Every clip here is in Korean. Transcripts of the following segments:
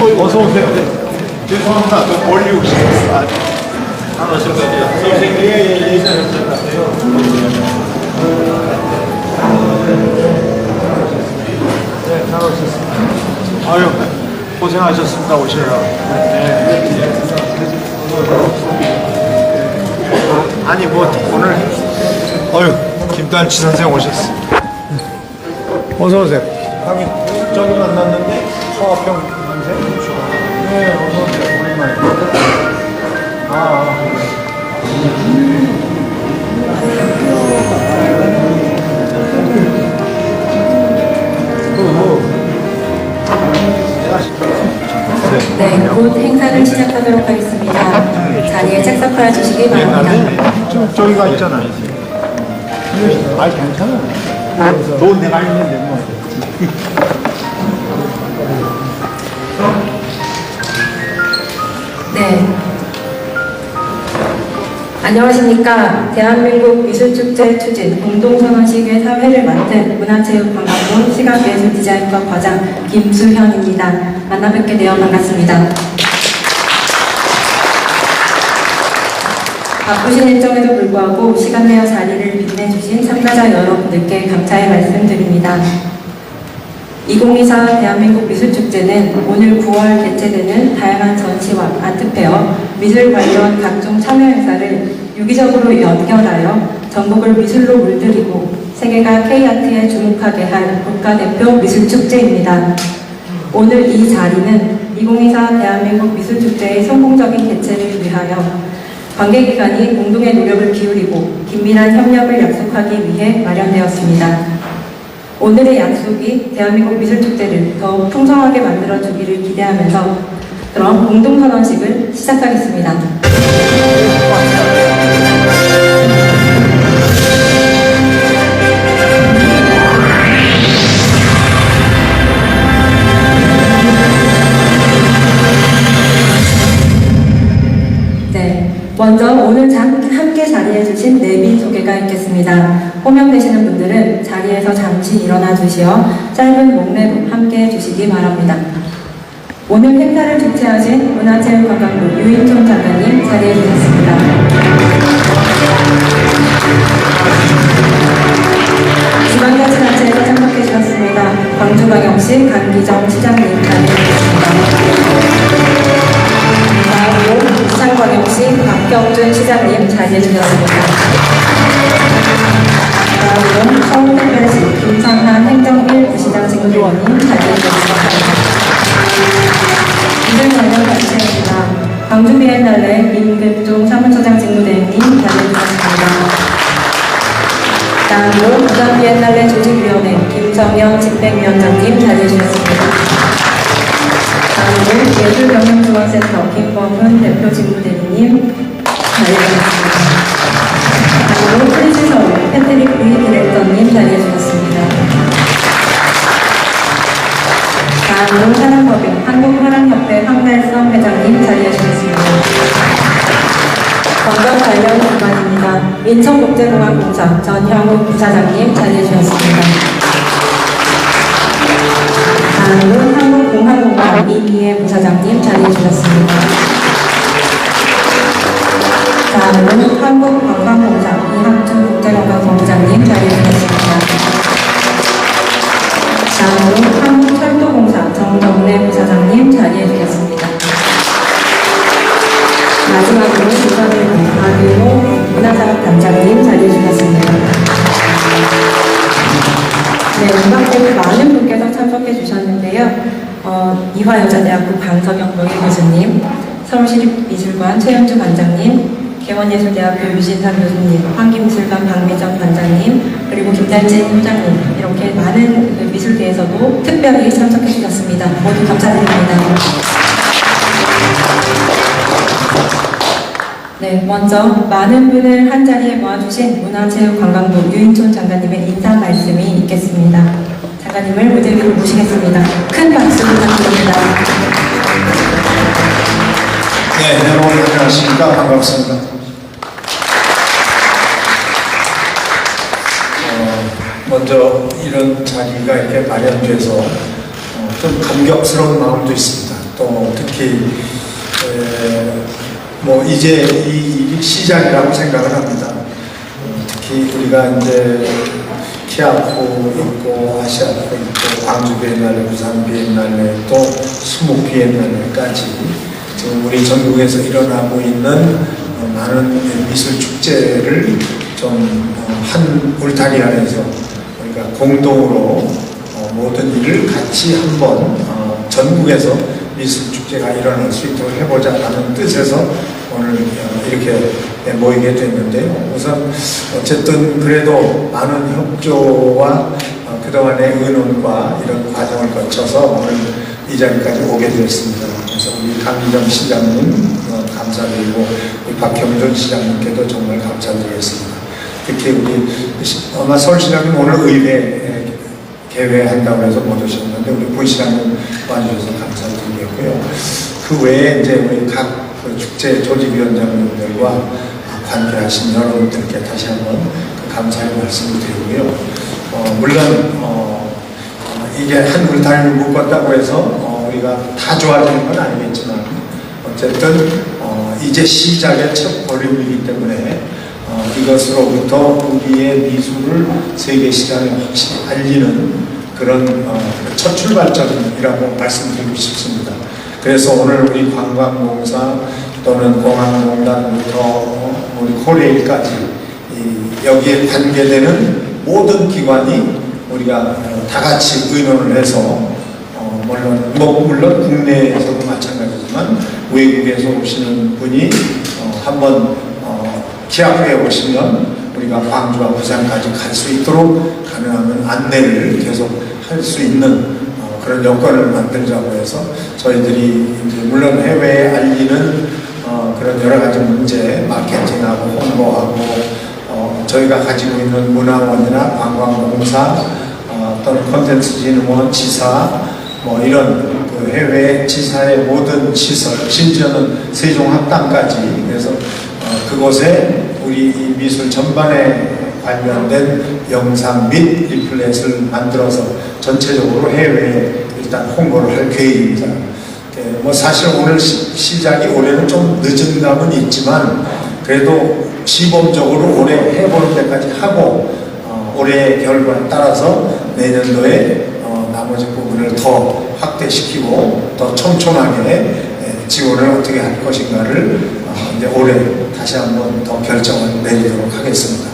어, 어서 오세요. 죄송합니다. 좀 멀리 오시겠어요. 아, 반갑습니다. 선생님, 예, 예, 요 네, 잘 오셨습니다. 아유, 고생하셨습니다. 오시느라. 네. 아니, 뭐, 오늘, 어유 김단치 선생 오셨어. 어서 오세요. 저기 만났는데 서화평 선생. 네, 어서 오세요. 오랜만에. 아, 아. 네, 곧 행사를 시작하도록 하겠습니다. 자리에 착석하여 주시기 바랍니다. 저, 저기가 있잖아. 아, 괜찮아. 돈 내가 있는데 뭐. 안녕하십니까. 대한민국 미술축제 추진 공동선언식의 사회를 맡은 문화체육관광부 시각예술디자인과 과장 김수현입니다. 만나 뵙게 되어 반갑습니다. 바쁘신 일정에도 불구하고 시간 내어 자리를 빛내주신 참가자 여러분들께 감사의 말씀드립니다. 2024 대한민국 미술축제는 오늘 9월 개최되는 다양한 전시와 아트페어, 미술 관련 각종 참여 행사를 유기적으로 연결하여 전국을 미술로 물들이고 세계가 K아트에 주목하게 할 국가대표 미술축제입니다. 오늘 이 자리는 2024 대한민국 미술축제의 성공적인 개최를 위하여 관계기관이 공동의 노력을 기울이고 긴밀한 협력을 약속하기 위해 마련되었습니다. 오늘의 약속이 대한민국 미술축제를 더욱 풍성하게 만들어주기를 기대하면서 그럼 공동선언식을 시작하겠습니다. 네, 먼저 오늘 잠- 함께 자리해 주신 내빈 소개가 있겠습니다. 호명되시는 분들은 자리에서 잠시 일어나 주시어 짧은 목례로 함께 해주시기 바랍니다. 오늘 행사를 주최하신 문화체육관광부 유인촌 장관님 자리해 주셨습니다. 지방자치단체에서 참석해 주셨습니다. 광주광역시 강기정 시장님 자리해 주셨습니다. 다음으로 부산광역시 박경준 시장님 자리해 주셨습니다. 비엔날레 조직위원회 김정영 집행위원장님 자리해 주셨습니다. 다음으로 예술경영지원센터 김범훈 대표 직무대리님 자리해주셨습니다. 다음으로 프리즈서울 패트릭 부이 디렉터님 자리해주셨습니다. 다음으로 사랑법인 한국화랑협회 황달성 회장님 자리해주셨습니다. 관광 관련 기관입니다. 인천국제공항공사 전형욱 부사장님 자리해주셨습니다. 다음은 한국공항공사 이미애 부사장님 자리해 주셨습니다. 다음은 한국관광공사 이학준 국제관광본부장님 자리해 주셨습니다. 다음으로 한국철도공사 정정래 부사장님 자리해 주셨습니다. 박유호 문화산업단장님 자리해 주셨습니다. 네, 음악회에 많은 분께서 참석해 주셨는데요. 어, 이화여자대학교 강석영 명예 교수님, 서울시립미술관 최현주 관장님, 개원예술대학교 유진상 교수님, 환기미술관 박미정 관장님, 그리고 김달진 회장님 이렇게 많은 그 미술계에서도 특별히 참석해 주셨습니다. 모두 감사드립니다. 네, 먼저 많은 분을 한 자리에 모아주신 문화체육관광부 유인촌 장관님의 인사 말씀이 있겠습니다. 장관님을 무대 위로 모시겠습니다. 큰 박수 부탁드립니다. 네, 여러분 안녕하십니까. 반갑습니다. 어, 먼저 이런 자리가 이렇게 마련돼서 좀 감격스러운 마음도 있습니다. 또 특히 에, 뭐 이제 이 시작이라고 생각을 합니다. 어, 특히 우리가 이제 키아프 있고 아시아프 있고 광주 비엔날레, 부산 비엔날레 또 수목 비엔날레까지 지금 우리 전국에서 일어나고 있는 어, 많은 미술 축제를 좀한 울타리 안에서 우리가 공동으로 어, 모든 일을 같이 한번 어, 전국에서 미술 축제가 일어날 수 있도록 해보자라는 뜻에서 오늘 어, 이렇게 모이게 됐는데요. 우선 어쨌든 그래도 많은 협조와 어, 그동안의 의논과 이런 과정을 거쳐서 오늘 이 자리까지 오게 되었습니다. 그래서 우리 강희정 시장님 어, 감사드리고 우리 박형준 시장님께도 정말 감사드리겠습니다. 특히 우리 시- 아마 서울시장님 오늘 의회 개회한다고 해서 못 오셨는데 우리 부시장님 와주셔서 감사드리겠고요. 그 외에 이제 우리 각그 축제 조직위원장님들과 관계하신 여러분들께 다시 한번 그 감사의 말씀을 드리고요. 어, 물론 어, 어, 이게 한 울타리를 묶었다고 해서 어, 우리가 다 좋아지는 건 아니겠지만 어쨌든 어, 이제 시작의 첫 걸음이기 때문에 어, 이것으로부터 우리의 미술을 세계 시장에 확실히 알리는 그런 어, 첫 출발점이라고 말씀드리고 싶습니다. 그래서 오늘 우리 관광공사 또는 공항공단부터 우리 코레일까지 이 여기에 관계되는 모든 기관이 우리가 어, 다 같이 의논을 해서 어, 물론, 뭐, 물론 국내에서도 마찬가지지만 외국에서 오시는 분이 어, 한번 어, 기합해 오시면 우리가 광주와 부산까지 갈 수 있도록 가능하면 안내를 계속 할 수 있는 어, 그런 여건을 만들자고 해서 저희들이 이제 물론 해외에 알리는 어, 그런 여러 가지 문제, 마케팅하고 홍보하고 어, 저희가 가지고 있는 문화원이나 관광공사 어, 또는 콘텐츠 진흥원, 지사 뭐 이런 그 해외 지사의 모든 시설, 심지어는 세종학당까지 그래서 어, 그곳에 우리 이 미술 전반에 관련된 영상 및 리플렛을 만들어서 전체적으로 해외에 일단 홍보를 할 계획입니다. 예, 뭐 사실 오늘 시, 시작이 올해는 좀 늦은 감은 있지만 그래도 시범적으로 올해 해보는 데까지 하고 어, 올해의 결과에 따라서 내년도에 어, 나머지 부분을 더 확대시키고 더 촘촘하게 예, 지원을 어떻게 할 것인가를 어, 이제 올해 다시 한번 더 결정을 내리도록 하겠습니다.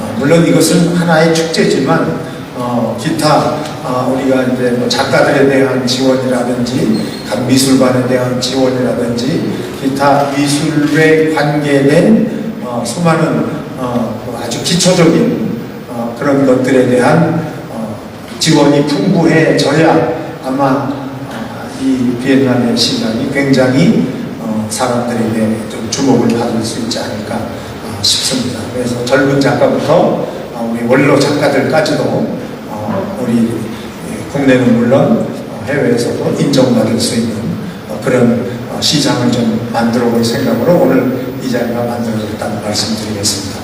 어, 물론 이것은 하나의 축제지만 어, 기타 어, 우리가 이제 뭐 작가들에 대한 지원이라든지 각 미술관에 대한 지원이라든지 기타 미술에 관계된 어, 수많은 어, 뭐 아주 기초적인 어, 그런 것들에 대한 어, 지원이 풍부해져야 아마 어, 이 비엔날레 시장이 굉장히 어, 사람들에게 좀 주목을 받을 수 있지 않을까 어, 싶습니다. 그래서 젊은 작가부터 어, 우리 원로 작가들까지도 어, 우리 예, 국내는 물론 어, 해외에서도 인정받을 수 있는 어, 그런 어, 시장을 좀 만들어 볼 생각으로 오늘 이 자리가 만들어졌다는 말씀드리겠습니다.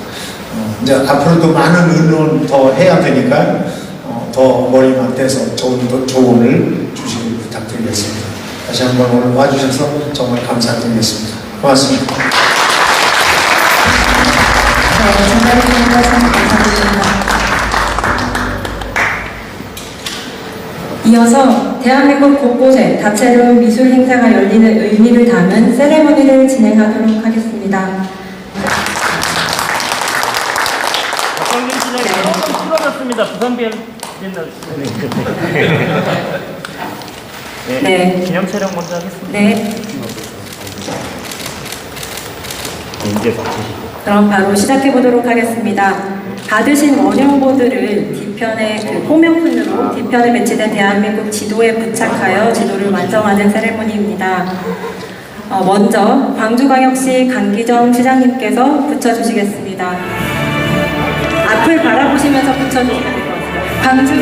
어, 이제 앞으로도 많은 의논 더 해야 되니까 어, 더 머리만 떼서 좋은 더 조언을 주시길 부탁드리겠습니다. 다시 한번 오늘 와주셔서 정말 감사드리겠습니다. 고맙습니다. 네. 이어서 대한민국 곳곳에 다채로운 미술 행사가 열리는 의미를 담은 세레머니를 진행하도록 하겠습니다. 박광준 시장이 조금 틀어졌습니다. 부산 비엔 네. 네. 기념 촬영 먼저 하겠습니다. 네, 이제 마치시고. 그럼 바로 시작해 보도록 하겠습니다. 받으신 원형보드를 뒤편에 그 호명품으로 뒤편에 배치된 대한민국 지도에 부착하여 지도를 완성하는 세레모니입니다. 어, 먼저 광주광역시 강기정 시장님께서 붙여주시겠습니다. 앞을 바라보시면서 붙여주시면 될 것 같아요. 광주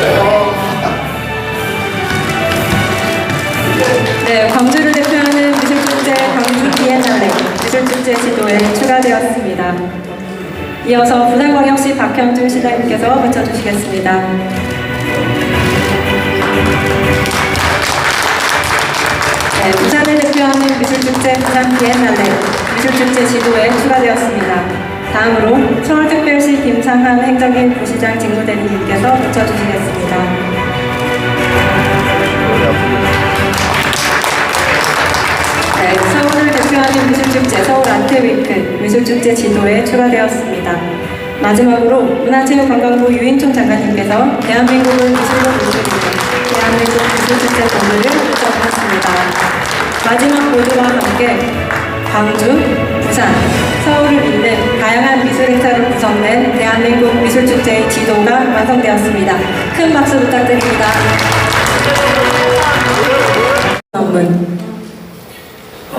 네, 축제 지도에 추가되었습니다. 이어서 부산광역시 박형준 시장님께서 붙여주시겠습니다. 네, 부산을 대표하는 미술축제 부산 비엔날레 미술축제 지도에 추가되었습니다. 다음으로 서울특별시 김상한 행정인 부시장 직무대리님께서 붙여주시겠습니다. 네, 서울을 대표하는 미술축제 서울 아트위크 미술축제 지도에 추가되었습니다. 마지막으로 문화체육관광부 유인총 장관님께서 대한민국을 미술로 미술이고 대한민국 미술축제 본부를 붙여주셨습니다. 마지막 모두와 함께 광주, 부산, 서울을 잇는 다양한 미술 행사로 구성된 대한민국 미술축제의 지도가 완성되었습니다. 큰 박수 부탁드립니다.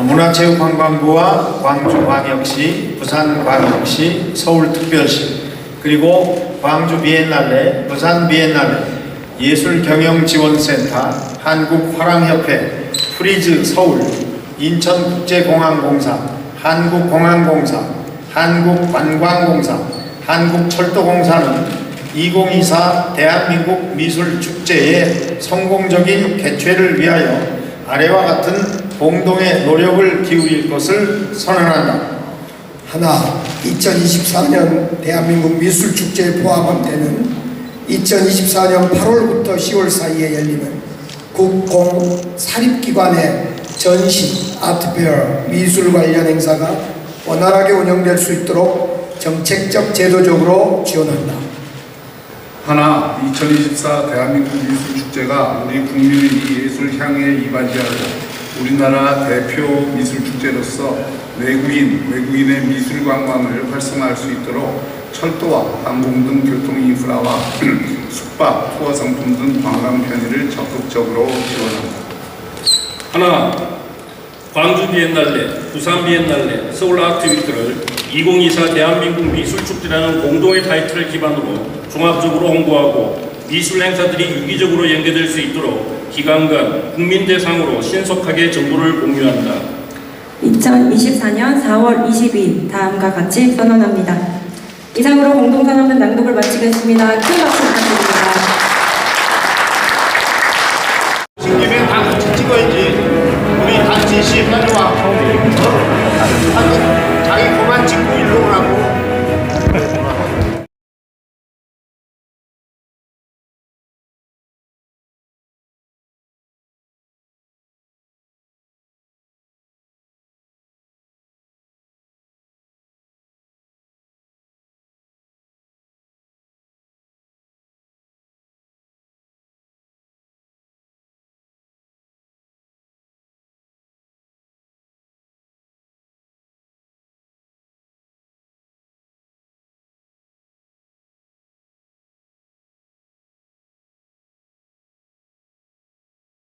문화체육관광부와 광주광역시, 부산광역시, 서울특별시, 그리고 광주 비엔날레, 부산 비엔날레, 예술경영지원센터, 한국화랑협회, 프리즈 서울, 인천국제공항공사, 한국공항공사, 한국관광공사, 한국철도공사는 2024 대한민국 미술축제의 성공적인 개최를 위하여 아래와 같은 공동의 노력을 기울일 것을 선언한다. 하나, 2024년 대한민국 미술축제에 포함되는 2024년 8월부터 10월 사이에 열리는 국공 사립기관의 전시, 아트페어, 미술 관련 행사가 원활하게 운영될 수 있도록 정책적 제도적으로 지원한다. 하나, 2024 대한민국 미술축제가 우리 국민의 예술 향에 이바지하고 우리나라 대표 미술 축제로서 외국인, 외국인의 미술 관광을 활성화할 수 있도록 철도와 항공 등 교통 인프라와 숙박, 투어 상품 등 관광 편의를 적극적으로 지원한다. 하나, 광주 비엔날레, 부산 비엔날레, 서울 아트 위크를 2024 대한민국 미술축제라는 공동의 타이틀을 기반으로 종합적으로 홍보하고 미술 행사들이 유기적으로 연계될 수 있도록 기관 간 국민 대상으로 신속하게 정보를 공유한다. 2024년 4월 22일 다음과 같이 선언합니다. 이상으로 공동선언문 낭독을 마치겠습니다. 큰 박수 부탁드립니다.